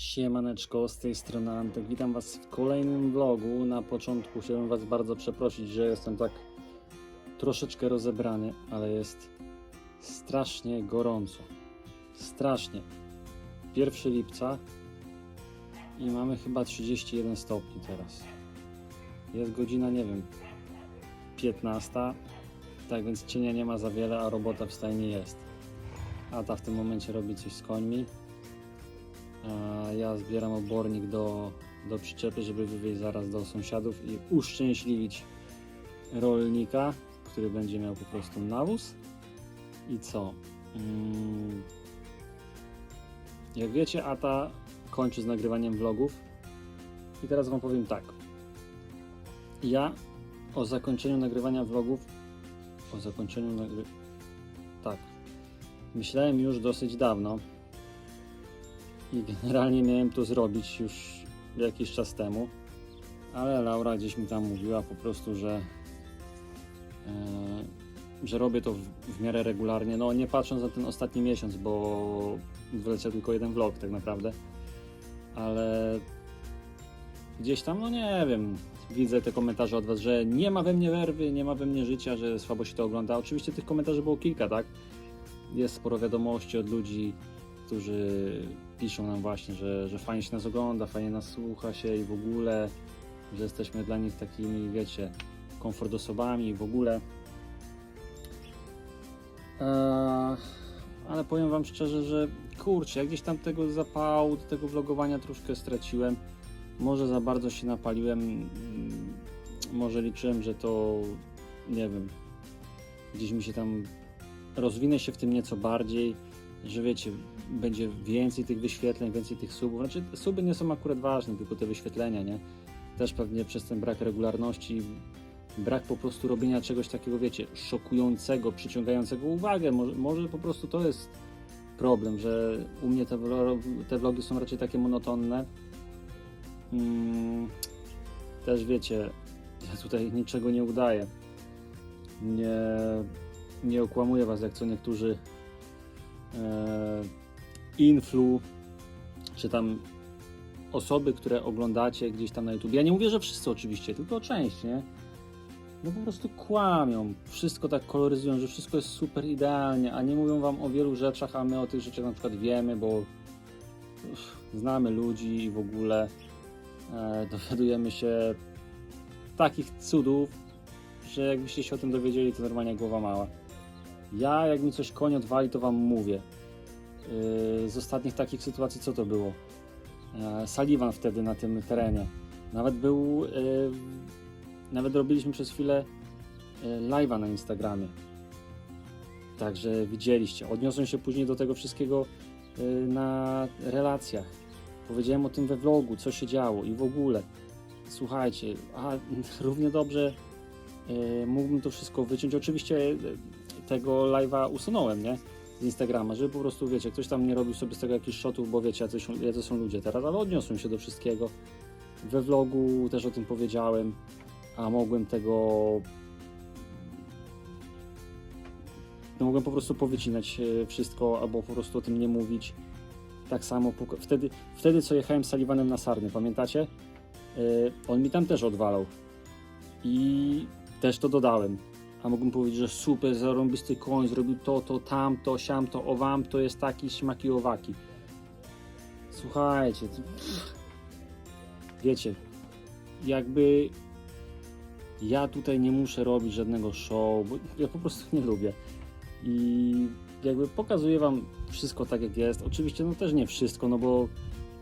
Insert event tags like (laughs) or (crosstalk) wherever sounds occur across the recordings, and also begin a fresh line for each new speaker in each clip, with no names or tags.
Siemaneczko, z tej strony Antek. Witam Was w kolejnym vlogu. Na początku chciałbym Was bardzo przeprosić, że jestem tak troszeczkę rozebrany, ale jest strasznie gorąco. Strasznie. 1 lipca i mamy chyba 31 stopni teraz. Jest godzina, nie wiem, 15. Tak więc cienia nie ma za wiele, a robota w stajni jest. A ta w tym momencie robi coś z końmi. Ja zbieram obornik do, do przyczepy, żeby wywieźć zaraz do sąsiadów i uszczęśliwić rolnika, który będzie miał po prostu nawóz. I co? Mm. Jak wiecie, Ata kończy z nagrywaniem vlogów. I teraz Wam powiem tak. Ja o zakończeniu nagrywania vlogów, o zakończeniu nagry... Tak. Myślałem już dosyć dawno, i generalnie miałem to zrobić już jakiś czas temu, ale Laura gdzieś mi tam mówiła po prostu, że, e, że robię to w, w miarę regularnie. No nie patrząc na ten ostatni miesiąc, bo wyleciał tylko jeden vlog tak naprawdę, ale gdzieś tam, no nie wiem, widzę te komentarze od Was, że nie ma we mnie werwy, nie ma we mnie życia, że słabo się to ogląda. Oczywiście tych komentarzy było kilka, tak? Jest sporo wiadomości od ludzi, którzy piszą nam właśnie, że, że fajnie się nas ogląda, fajnie nas słucha się i w ogóle, że jesteśmy dla nich takimi, wiecie, komfort osobami i w ogóle. Eee, ale powiem Wam szczerze, że kurczę, ja gdzieś tam tego zapału, tego vlogowania troszkę straciłem. Może za bardzo się napaliłem, mm, może liczyłem, że to, nie wiem, gdzieś mi się tam rozwinę się w tym nieco bardziej że wiecie, będzie więcej tych wyświetleń, więcej tych subów. Znaczy, suby nie są akurat ważne, tylko te wyświetlenia, nie? Też pewnie przez ten brak regularności, brak po prostu robienia czegoś takiego, wiecie, szokującego, przyciągającego uwagę. Może, może po prostu to jest problem, że u mnie te, te vlogi są raczej takie monotonne. Mm, też wiecie, ja tutaj niczego nie udaję. Nie, nie okłamuję was, jak co niektórzy influ, czy tam osoby, które oglądacie gdzieś tam na YouTube. Ja nie mówię, że wszyscy oczywiście, tylko część, nie? No po prostu kłamią, wszystko tak koloryzują, że wszystko jest super idealnie, a nie mówią wam o wielu rzeczach, a my o tych rzeczach na przykład wiemy, bo uff, znamy ludzi i w ogóle e, dowiadujemy się takich cudów, że jakbyście się o tym dowiedzieli, to normalnie głowa mała. Ja, jak mi coś koń odwali, to wam mówię. Yy, Z ostatnich takich sytuacji, co to było? E, Sullivan wtedy na tym terenie. Nawet był. yy, Nawet robiliśmy przez chwilę yy, live'a na Instagramie. Także widzieliście. Odniosłem się później do tego wszystkiego yy, na relacjach. Powiedziałem o tym we vlogu, co się działo i w ogóle. Słuchajcie, a (laughs) równie dobrze yy, mógłbym to wszystko wyciąć. Oczywiście yy, tego live'a usunąłem, nie? Z Instagrama, żeby po prostu, wiecie, ktoś tam nie robił sobie z tego jakichś shotów, bo wiecie, jacy, są- jacy są ludzie teraz, ale odniosłem się do wszystkiego. We vlogu też o tym powiedziałem, a mogłem tego... No, mogłem po prostu powycinać e, wszystko, albo po prostu o tym nie mówić. Tak samo, wtedy, wtedy co jechałem z Sullivanem na Sarny, pamiętacie? E, On mi tam też odwalał. I też to dodałem a mógłbym powiedzieć, że super, zarąbisty koń, zrobił to, to, tamto, siamto, owam, to jest taki, śmaki, owaki. Słuchajcie, to... wiecie, jakby ja tutaj nie muszę robić żadnego show, bo ja po prostu nie lubię. I jakby pokazuję wam wszystko tak jak jest. Oczywiście no też nie wszystko, no bo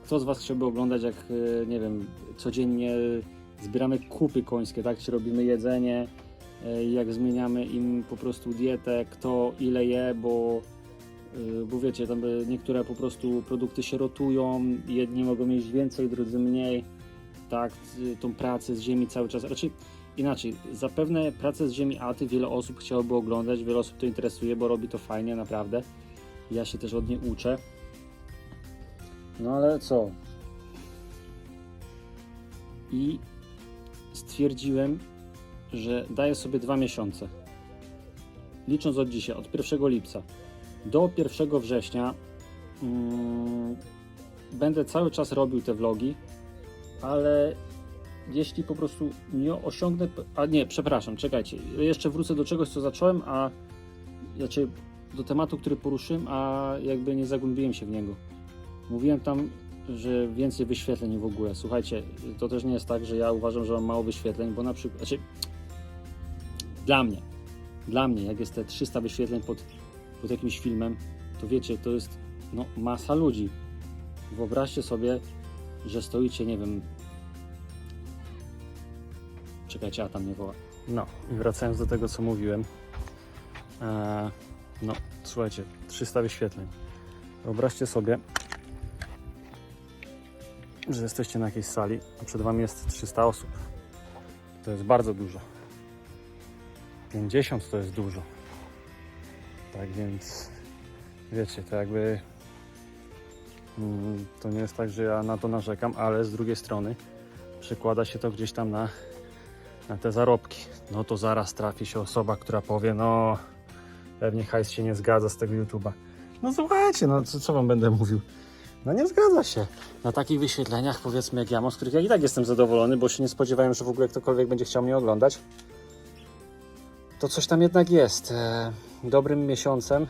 kto z was chciałby oglądać jak, e, nie wiem, codziennie zbieramy kupy końskie, tak? Czy robimy jedzenie, jak zmieniamy im po prostu dietę, kto ile je, bo, e, bo wiecie, tam e, niektóre po prostu produkty się rotują, jedni mogą mieć więcej, drudzy mniej, tak, tą pracę z ziemi cały czas, raczej inaczej, zapewne pracę z ziemi Aty wiele osób chciałoby oglądać, wiele osób to interesuje, bo robi to fajnie, naprawdę, ja się też od niej uczę, no ale co? I stwierdziłem, że daję sobie dwa miesiące. Licząc od dzisiaj, od 1 lipca do 1 września, mm, będę cały czas robił te vlogi, ale jeśli po prostu nie osiągnę. A nie, przepraszam, czekajcie. Jeszcze wrócę do czegoś, co zacząłem, a znaczy do tematu, który poruszyłem, a jakby nie zagłębiłem się w niego. Mówiłem tam, że więcej wyświetleń w ogóle. Słuchajcie, to też nie jest tak, że ja uważam, że mam mało wyświetleń, bo na przykład. Znaczy, dla mnie, dla mnie, jak jest te 300 wyświetleń pod, pod jakimś filmem, to wiecie, to jest no, masa ludzi. Wyobraźcie sobie, że stoicie, nie wiem. Czekajcie, a tam nie woła. No, i wracając do tego, co mówiłem. Eee, no, słuchajcie, 300 wyświetleń. Wyobraźcie sobie, że jesteście na jakiejś sali, a przed Wami jest 300 osób. To jest bardzo dużo. 50 to jest dużo. Tak więc, wiecie, to jakby mm, to nie jest tak, że ja na to narzekam, ale z drugiej strony przekłada się to gdzieś tam na, na te zarobki. No to zaraz trafi się osoba, która powie, no pewnie hajs się nie zgadza z tego YouTube'a. No słuchajcie, no co, co wam będę mówił? No nie zgadza się. Na takich wyświetleniach, powiedzmy jak ja mam, z których ja i tak jestem zadowolony, bo się nie spodziewałem, że w ogóle ktokolwiek będzie chciał mnie oglądać. To coś tam jednak jest. E, dobrym miesiącem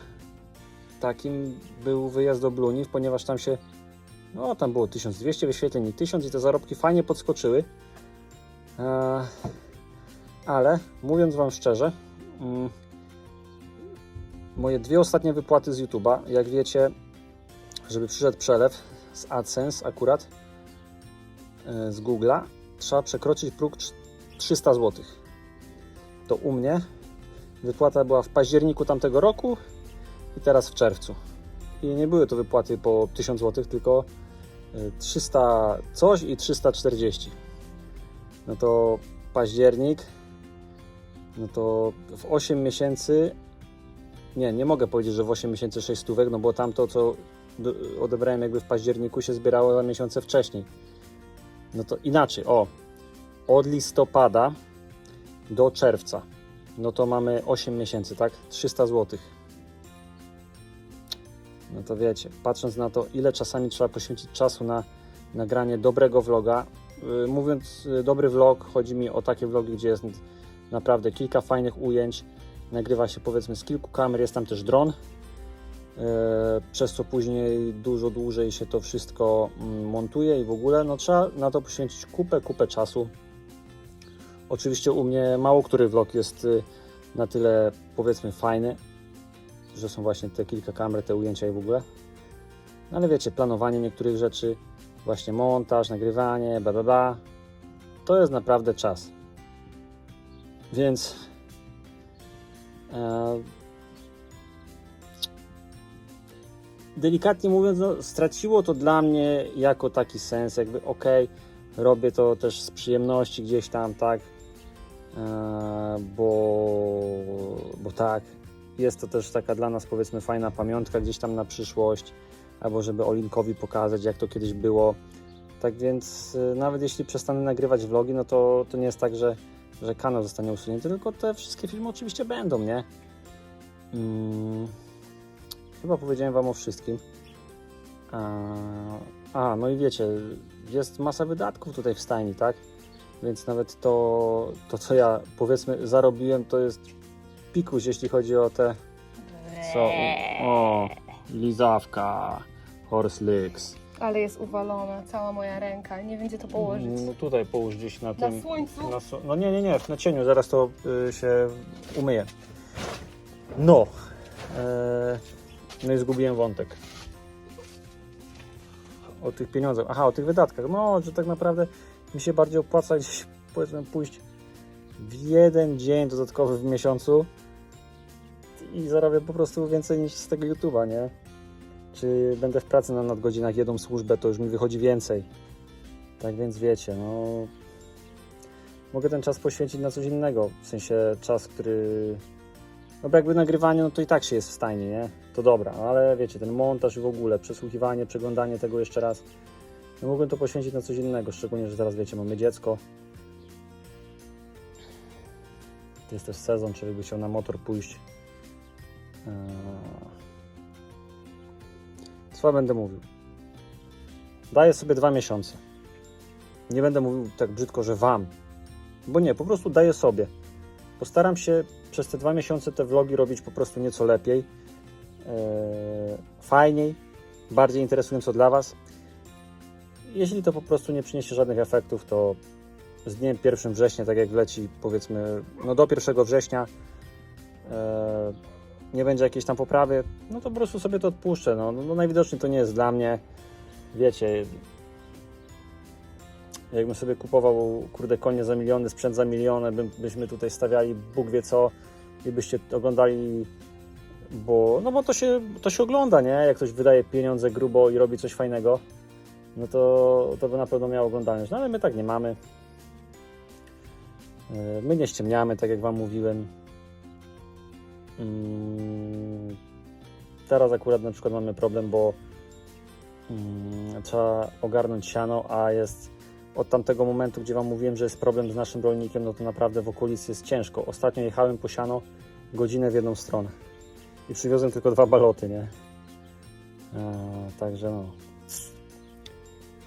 takim był wyjazd do Bluniw, ponieważ tam się, no tam było 1200 wyświetleń i 1000 i te zarobki fajnie podskoczyły. E, ale mówiąc Wam szczerze, mm, moje dwie ostatnie wypłaty z YouTube'a, jak wiecie, żeby przyszedł przelew z AdSense akurat e, z Google'a, trzeba przekroczyć próg trz- 300 zł. To u mnie wypłata była w październiku tamtego roku i teraz w czerwcu. I nie były to wypłaty po 1000 zł, tylko e, 300 coś i 340. No to październik, no to w 8 miesięcy nie, nie mogę powiedzieć, że w 8 miesięcy 6 stówek, no bo tamto, co odebrałem jakby w październiku, się zbierało na miesiące wcześniej. No to inaczej, o, od listopada do czerwca, no to mamy 8 miesięcy, tak? 300 zł. No to wiecie, patrząc na to, ile czasami trzeba poświęcić czasu na nagranie dobrego vloga. Yy, mówiąc yy, dobry vlog, chodzi mi o takie vlogi, gdzie jest naprawdę kilka fajnych ujęć, nagrywa się powiedzmy z kilku kamer, jest tam też dron, e, przez co później dużo dłużej się to wszystko mm, montuje i w ogóle no, trzeba na to poświęcić kupę, kupę czasu. Oczywiście u mnie mało który vlog jest y, na tyle powiedzmy fajny, że są właśnie te kilka kamer, te ujęcia i w ogóle. No ale wiecie, planowanie niektórych rzeczy, właśnie montaż, nagrywanie, bla bla bla, to jest naprawdę czas. Więc E, Delikatnie mówiąc, no, straciło to dla mnie jako taki sens, jakby ok, robię to też z przyjemności gdzieś tam, tak, bo, bo tak, jest to też taka dla nas powiedzmy fajna pamiątka gdzieś tam na przyszłość, albo żeby Olinkowi pokazać jak to kiedyś było. Tak więc e, nawet jeśli przestanę nagrywać vlogi, no to, to nie jest tak, że że kanał zostanie usunięty, tylko te wszystkie filmy oczywiście będą, nie? Mm, chyba powiedziałem Wam o wszystkim. A, a, no i wiecie, jest masa wydatków tutaj w stajni, tak? Więc nawet to, to co ja powiedzmy zarobiłem, to jest pikuś, jeśli chodzi o te. Co? O, lizawka, horse licks.
Ale jest uwalona, cała moja ręka. Nie wiem, gdzie to położyć.
No tutaj połóż gdzieś na tym.
Na słońcu?
Na, no nie, nie, nie, na cieniu, zaraz to y, się umyje. No. E, no i zgubiłem wątek. O tych pieniądzach. Aha, o tych wydatkach. No, że tak naprawdę mi się bardziej opłaca gdzieś, (laughs) powiedzmy, pójść w jeden dzień dodatkowy w miesiącu i zarobię po prostu więcej niż z tego YouTube'a, nie? Czy będę w pracy na nadgodzinach, jedą służbę, to już mi wychodzi więcej. Tak więc wiecie, no mogę ten czas poświęcić na coś innego. W sensie czas, który. No bo jakby nagrywanie, no to i tak się jest w stajni, nie? To dobra, no ale wiecie, ten montaż i w ogóle, przesłuchiwanie, przeglądanie tego jeszcze raz. No mogłem to poświęcić na coś innego, szczególnie, że teraz wiecie, mamy dziecko. Jest też sezon, człowiek by chciał na motor pójść. Eee... Co będę mówił? Daję sobie dwa miesiące. Nie będę mówił tak brzydko, że wam, bo nie, po prostu daję sobie. Postaram się przez te dwa miesiące te vlogi robić po prostu nieco lepiej, e, fajniej, bardziej interesująco dla Was. Jeśli to po prostu nie przyniesie żadnych efektów, to z dniem 1 września, tak jak wleci powiedzmy, no do 1 września e, nie będzie jakiejś tam poprawy, no to po prostu sobie to odpuszczę. No, no, no najwidoczniej to nie jest dla mnie. Wiecie, jakbym sobie kupował, kurde, konie za miliony, sprzęt za miliony, bym, byśmy tutaj stawiali Bóg wie co i byście oglądali, bo, no bo to się, to się ogląda, nie? Jak ktoś wydaje pieniądze grubo i robi coś fajnego, no to, to by na pewno miało oglądalność. No ale my tak nie mamy. Yy, My nie ściemniamy, tak jak Wam mówiłem. Mm, Teraz akurat na przykład mamy problem, bo mm, trzeba ogarnąć siano, a jest od tamtego momentu, gdzie Wam mówiłem, że jest problem z naszym rolnikiem, no to naprawdę w okolicy jest ciężko. Ostatnio jechałem po siano godzinę w jedną stronę i przywiozłem tylko dwa baloty, nie? E, także no.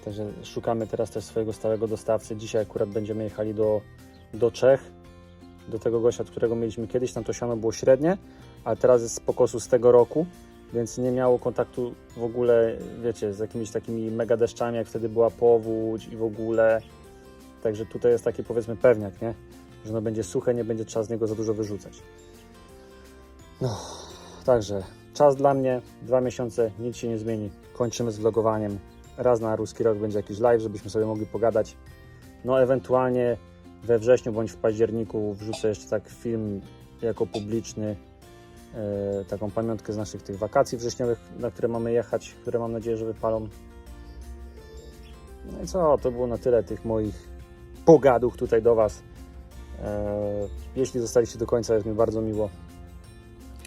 Także szukamy teraz też swojego stałego dostawcy. Dzisiaj akurat będziemy jechali do, do Czech, do tego gościa, którego mieliśmy kiedyś. Tam to siano było średnie, ale teraz jest z pokosu z tego roku, więc nie miało kontaktu w ogóle, wiecie, z jakimiś takimi mega deszczami, jak wtedy była powódź i w ogóle. Także tutaj jest taki powiedzmy pewniak, nie? Że ono będzie suche, nie będzie trzeba z niego za dużo wyrzucać. No, także czas dla mnie, dwa miesiące, nic się nie zmieni. Kończymy z vlogowaniem. Raz na ruski rok będzie jakiś live, żebyśmy sobie mogli pogadać. No, ewentualnie we wrześniu bądź w październiku wrzucę jeszcze tak film jako publiczny, e, taką pamiątkę z naszych tych wakacji wrześniowych, na które mamy jechać, które mam nadzieję, że wypalą. No i co, to było na tyle tych moich pogadów tutaj do Was. E, jeśli zostaliście do końca, jest mi bardzo miło,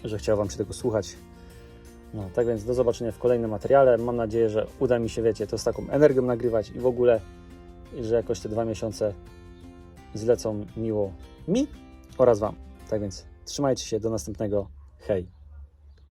że chciał Wam się tego słuchać. No, tak więc do zobaczenia w kolejnym materiale. Mam nadzieję, że uda mi się, wiecie, to z taką energią nagrywać i w ogóle, że jakoś te dwa miesiące zlecą miło mi oraz Wam. Tak więc trzymajcie się, do następnego. Hej!